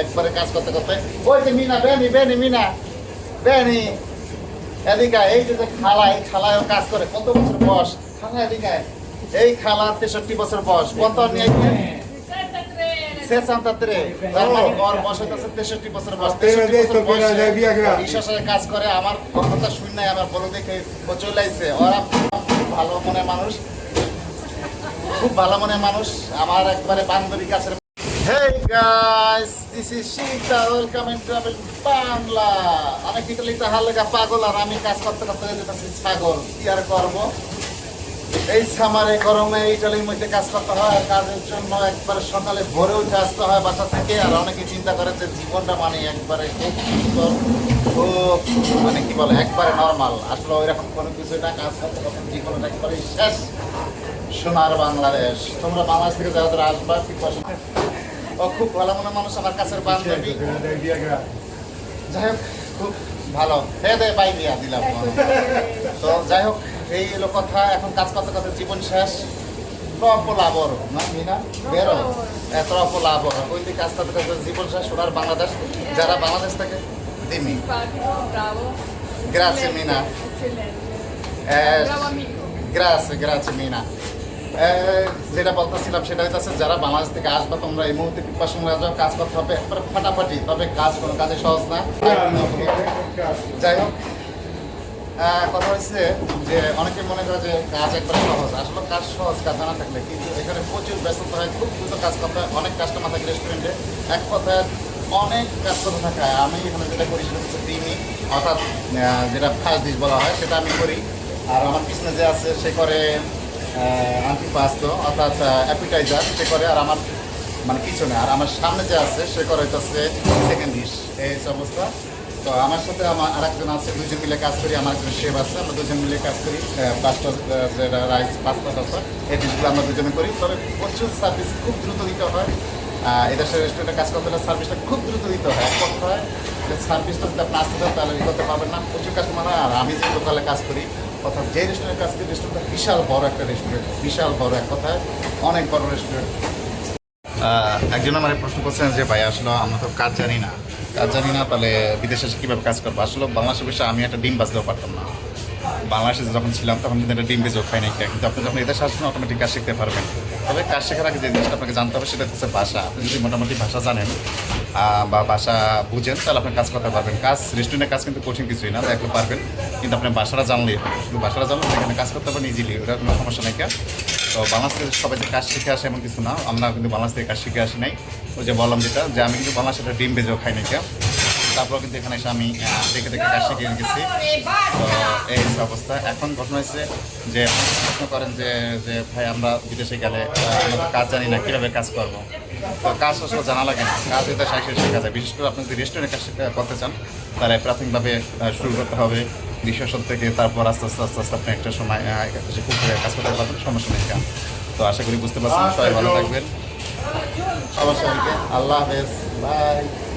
একবারে কাজ করতে করতে। ওই যে মিনা বেনি বেনি মিনা। বেনি এদিকে এই যে খালা এই খালায় কাজ করে। কত বছর বয়স? খালা এদিকে। এই খালা তেষট্টি বছর বয়স। কত নিয়ে মানে কাজ করে। আমার কথা শুন নাই আমার বড় দেখে চলে আইছে। ওরা ভালো মনে মানুষ। খুব ভালো মনে মানুষ। আমার একবারে বান্ধবী কাছের Hey guys, this is Shita. Welcome into Travel Bangla অনেক ইতালিতে হালকা পাগল আর আমি কাজ করতে করতে যেতেছি ছাগল কি আর করব? এই সামারে গরমে ইটালির মধ্যে কাজ করতে হয় কাজের জন্য একবারে সকালে ভোরে উঠে আসতে হয় বাসা থেকে। আর অনেকে চিন্তা করে যে জীবনটা মানে একবারে খুব সুন্দর খুব মানে কি বলে একবারে নর্মাল আসলে ওইরকম কোনো কিছু না কাজ করতে করতে জীবনটা একবারে শেষ। সোনার বাংলাদেশ। তোমরা বাংলাদেশ থেকে যারা আসবা প্রিপারেশন ও খুব ভালো মনে মানুষ আমার কাছের বান্ধবী। যাই হোক খুব ভালো। হে দে পাই দিয়া দিলাম তো যাই হোক এই হলো কথা। এখন কাজ করতে করতে জীবন শেষ। না মিনা? বেরো ট্রপো লাভর ওই দিকে কাজ করতে করতে জীবন শেষ বাংলাদেশ। যারা বাংলাদেশ থেকে দিমি। Bravo. Grazie, Mina. Eccellente. Bravo গ্রাসে গ্রাসে মিনা। যেটা বলতেছিলাম সেটা হইতেছে যারা বাংলাদেশ থেকে আসবে, তোমরা এই মুহূর্তে প্রিপারেশন যাও কাজ করতে হবে, একবারে ফাটাফাটি, তবে কাজ কোনো কাজে সহজ না। যাই হোক কথা হচ্ছে যে অনেকে মনে করে যে কাজ একবার সহজ, আসলে কাজ সহজ, কাজ জানা থাকলে কিন্তু এখানে প্রচুর ব্যস্ততা হয় খুব দ্রুত কাজ করতে হয়, অনেক কাস্টমার থাকে রেস্টুরেন্টে এক কথায়, অনেক কাজ করতে থাকে আমি এখানে যেটা করি সেটা হচ্ছে ডিমি, অর্থাৎ যেটা ফার্স্ট ডিশ বলা হয়, সেটা আমি করি। আর আমার পিছনে যে আছে, সে করে আন্টিপাস্তো অর্থাৎ অ্যাপিটাইজার সে করে আর আমার মানে কিছু পিছনে আর আমার সামনে যে আছে সে করে হচ্ছে সেকেন্ড ডিশ এই অবস্থা। তো আমার সাথে আমার আরেকজন আছে দুজন মিলে কাজ করি আমার একজন শেফ আছে আমরা দুজন মিলে কাজ করি পাঁচটা যেটা রাইস পাঁচটা আছে এই ডিশগুলো আমরা দুজনে করি। তবে প্রচুর সার্ভিস খুব দ্রুত দিতে হয়। আহ, এদেশের রেস্টুরেন্টে কাজ করতে হলে সার্ভিসটা খুব দ্রুত দিতে হয়। করতে হয় সার্ভিসটা যদি আপনি আসতে তাহলে করতে পারবেন না। প্রচুর কাস্টমার আর আমি যে লোকালে কাজ করি অর্থাৎ যে রেস্টুরেন্টে কাজ করি রেস্টুরেন্টটা বিশাল বড় একটা রেস্টুরেন্ট বিশাল বড় এক কথায় অনেক বড় রেস্টুরেন্ট একজন আমার প্রশ্ন করছেন যে, ভাই, আসলে আমরা তো কাজ জানি না। কাজ জানি না, তাহলে বিদেশে এসে কীভাবে কাজ করব? আসলে বাংলাদেশে বসে আমি একটা ডিম বাজতেও পারতাম না। বাংলাদেশে যখন ছিলাম, তখন কিন্তু একটা ডিম বেজেও খাই নাই কিন্তু আপনি যখন এদেশে আসবেন অটোমেটিক কাজ শিখতে পারবেন। তবে কাজ শেখার আগে যে জিনিসটা আপনাকে জানতে হবে, সেটা হচ্ছে ভাষা। আপনি যদি মোটামুটি ভাষা জানেন বা বাসা বুঝেন, তাহলে আপনি কাজ করতে পারবেন। কাজ রেস্টুরেন্টের কাজ কিন্তু কঠিন কিছুই না দেখলে পারবেন। কিন্তু আপনার বাসাটা জানলেই হবে। শুধু ভাষাটা জানলে এখানে কাজ করতে পারবেন ইজিলি ওটা কোনো সমস্যা নেই। তো বাংলাদেশ থেকে সবাই যে কাজ শিখে আসে এমন কিছু না, আমরা কিন্তু বাংলাদেশ থেকে কাজ শিখে আসি নাই। ওই যে বললাম যেটা, যে আমি কিন্তু বাংলাদেশে একটা ডিম বেজেও খাই নাই, কেন? তারপর কিন্তু এখানে এসে আমি দেখে দেখে কাজ শিখে গেছি। তো এই অবস্থা। এখন ঘটনা হচ্ছে যে প্রশ্ন করেন যে যে ভাই, আমরা বিদেশে গেলে কাজ জানি না, কীভাবে কাজ করব? কাজ আসলে জানা লাগে না। কাজ এটা সাইকেল শেখা যায়। বিশেষ করে আপনি যদি রেস্টুরেন্টে কাজ করতে চান তাহলে প্রাথমিকভাবে শুরু করতে হবে বিশ্বসব থেকে তারপর আস্তে আস্তে আস্তে আস্তে আপনি একটা সময় খুব কাজ করতে পারবেন সমস্যা নেই কাজ। তো আশা করি বুঝতে পারছেন সবাই ভালো থাকবেন। সবার সবাইকে আল্লাহ হাফেজ। বাই।